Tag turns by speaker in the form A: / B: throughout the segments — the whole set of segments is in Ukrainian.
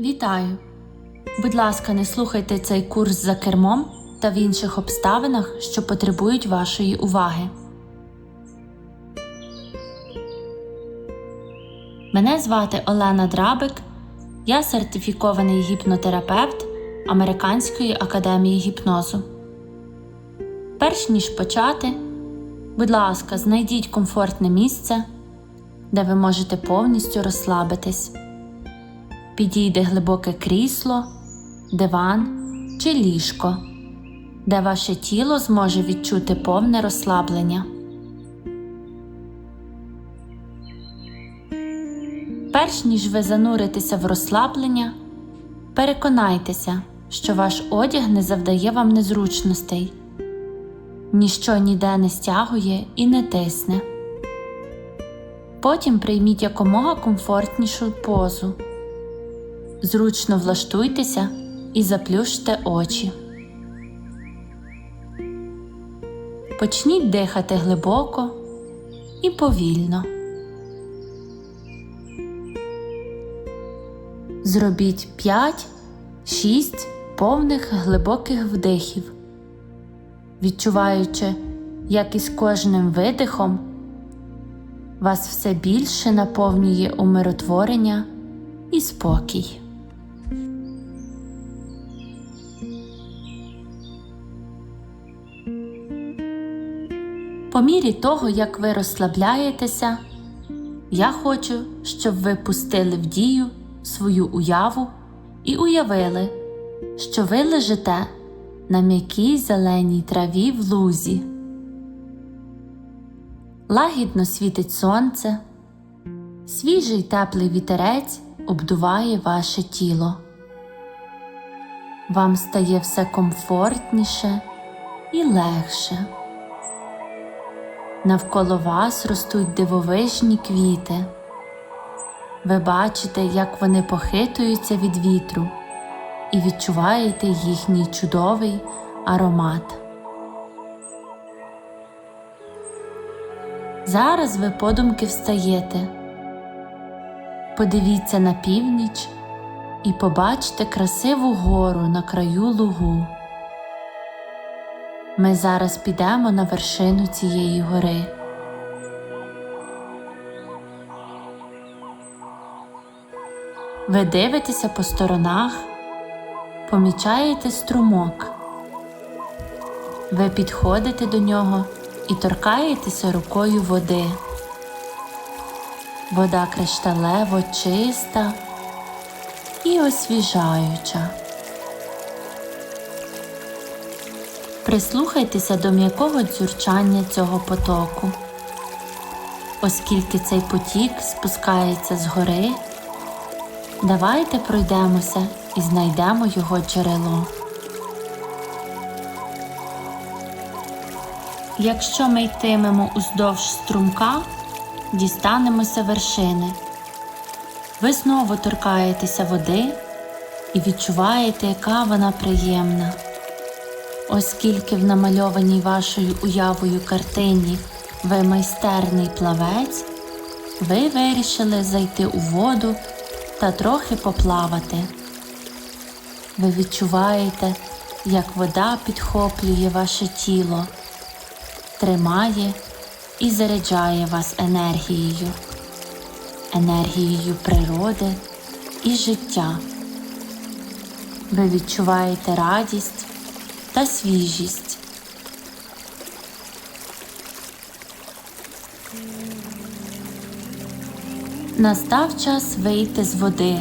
A: Вітаю! Будь ласка, не слухайте цей курс за кермом та в інших обставинах, що потребують вашої уваги. Мене звати Олена Драбик, я сертифікований гіпнотерапевт Американської академії гіпнозу. Перш ніж почати, будь ласка, знайдіть комфортне місце, де ви можете повністю розслабитись. Підійде глибоке крісло, диван чи ліжко, де ваше тіло зможе відчути повне розслаблення. Перш ніж ви зануритеся в розслаблення, переконайтеся, що ваш одяг не завдає вам незручностей, ніщо ніде не стягує і не тисне. Потім прийміть якомога комфортнішу позу. Зручно влаштуйтеся і заплющте очі. Почніть дихати глибоко і повільно. Зробіть 5-6 повних глибоких вдихів, відчуваючи, як із кожним видихом вас все більше наповнює умиротворення і спокій. По мірі того, як ви розслабляєтеся, я хочу, щоб ви пустили в дію свою уяву і уявили, що ви лежите на м'якій зеленій траві в лузі. Лагідно світить сонце, свіжий теплий вітерець обдуває ваше тіло. Вам стає все комфортніше і легше. Навколо вас ростуть дивовижні квіти. Ви бачите, як вони похитуються від вітру, і відчуваєте їхній чудовий аромат. Зараз ви подумки встаєте. Подивіться на північ і побачите красиву гору на краю лугу. Ми зараз підемо на вершину цієї гори. Ви дивитеся по сторонах, помічаєте струмок. Ви підходите до нього і торкаєтеся рукою води. Вода кришталево чиста і освіжаюча. Прислухайтеся до м'якого дзюрчання цього потоку, оскільки цей потік спускається з гори. Давайте пройдемося і знайдемо його джерело. Якщо ми йтимемо уздовж струмка, дістанемося вершини. Ви знову торкаєтеся води і відчуваєте, яка вона приємна. Оскільки в намальованій вашою уявою картині ви майстерний плавець, ви вирішили зайти у воду та трохи поплавати. Ви відчуваєте, як вода підхоплює ваше тіло, тримає і заряджає вас енергією, енергією природи і життя. Ви відчуваєте радість та свіжість. Настав час вийти з води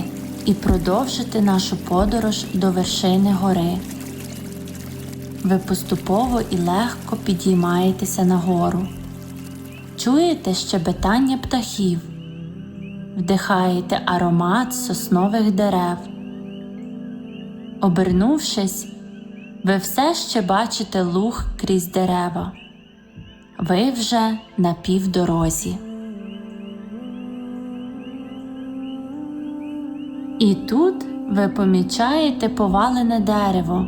A: і продовжити нашу подорож до вершини гори. Ви поступово і легко підіймаєтеся нагору. Чуєте щебетання птахів, вдихаєте аромат соснових дерев. Обернувшись, ви все ще бачите луг крізь дерева. Ви вже на півдорозі. І тут ви помічаєте повалене дерево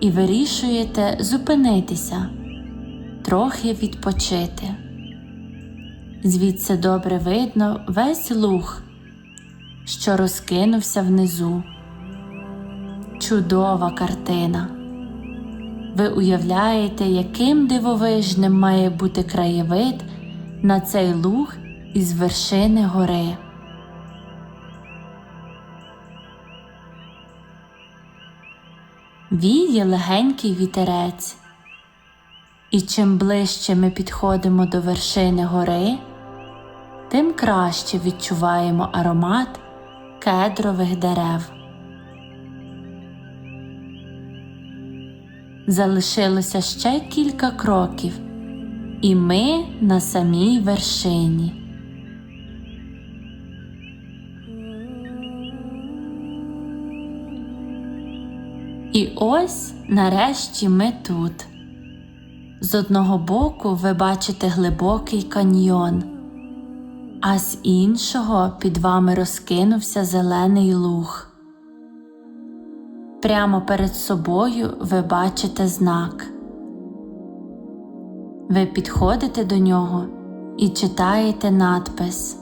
A: і вирішуєте зупинитися, трохи відпочити. Звідси добре видно весь луг, що розкинувся внизу. Чудова картина. Ви уявляєте, яким дивовижним має бути краєвид на цей луг із вершини гори. Віє легенький вітерець, і чим ближче ми підходимо до вершини гори, тим краще відчуваємо аромат кедрових дерев. Залишилося ще кілька кроків, і ми на самій вершині. І ось нарешті ми тут. З одного боку ви бачите глибокий каньйон, а з іншого під вами розкинувся зелений луг. Прямо перед собою ви бачите знак. Ви підходите до нього і читаєте надпис.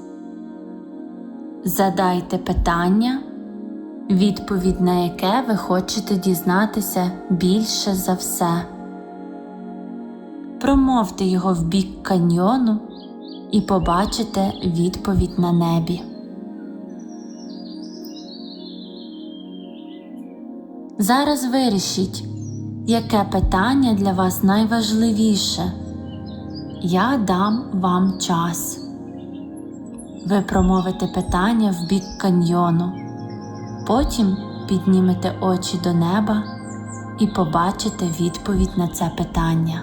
A: Задайте питання, відповідь на яке ви хочете дізнатися більше за все. Промовте його в бік каньйону і побачите відповідь на небі. Зараз вирішіть, яке питання для вас найважливіше. Я дам вам час. Ви промовите питання в бік каньйону, потім піднімете очі до неба і побачите відповідь на це питання.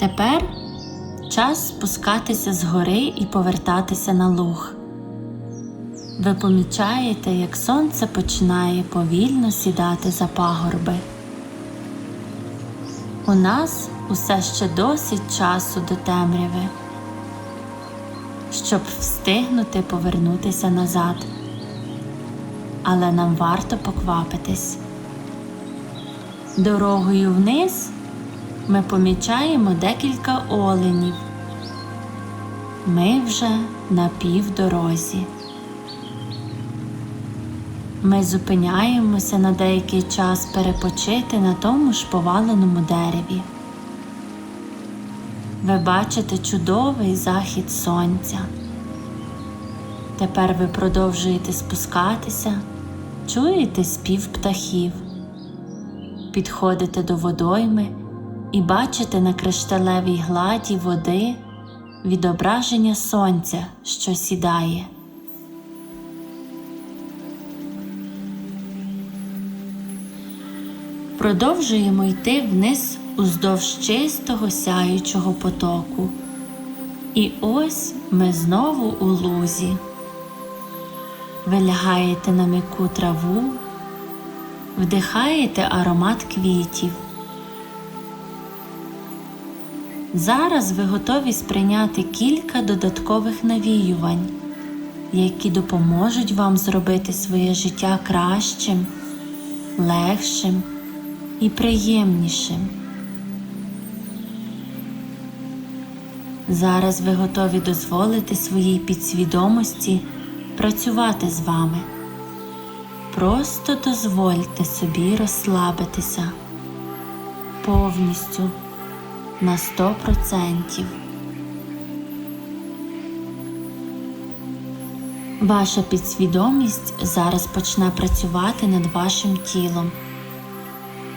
A: Тепер час спускатися з гори і повертатися на луг. Ви помічаєте, як сонце починає повільно сідати за пагорби. У нас усе ще досить часу до темряви, щоб встигнути повернутися назад. Але нам варто поквапитись. Дорогою вниз ми помічаємо декілька оленів. Ми вже на півдорозі. Ми зупиняємося на деякий час перепочити на тому ж поваленому дереві. Ви бачите чудовий захід сонця. Тепер ви продовжуєте спускатися, чуєте спів птахів, підходите до водойми і бачите на кришталевій гладі води відображення сонця, що сідає. Продовжуємо йти вниз уздовж чистого сяючого потоку. І ось ми знову у лузі. Ви лягаєте на м'яку траву, вдихаєте аромат квітів. Зараз ви готові сприйняти кілька додаткових навіювань, які допоможуть вам зробити своє життя кращим, легшим і приємнішим. Зараз ви готові дозволити своїй підсвідомості працювати з вами. Просто дозвольте собі розслабитися повністю на 100%. Ваша підсвідомість зараз почне працювати над вашим тілом,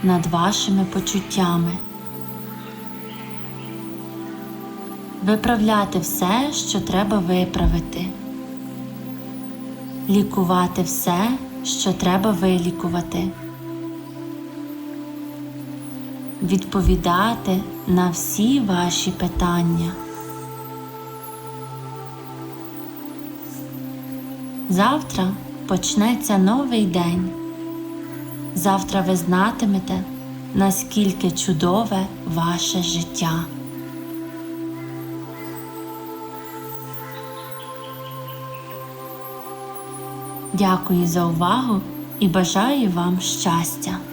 A: над вашими почуттями, виправляти все, що треба виправити, лікувати все, що треба вилікувати. Відповідати на всі ваші питання. Завтра почнеться новий день. Завтра ви знатимете, наскільки чудове ваше життя. Дякую за увагу і бажаю вам щастя!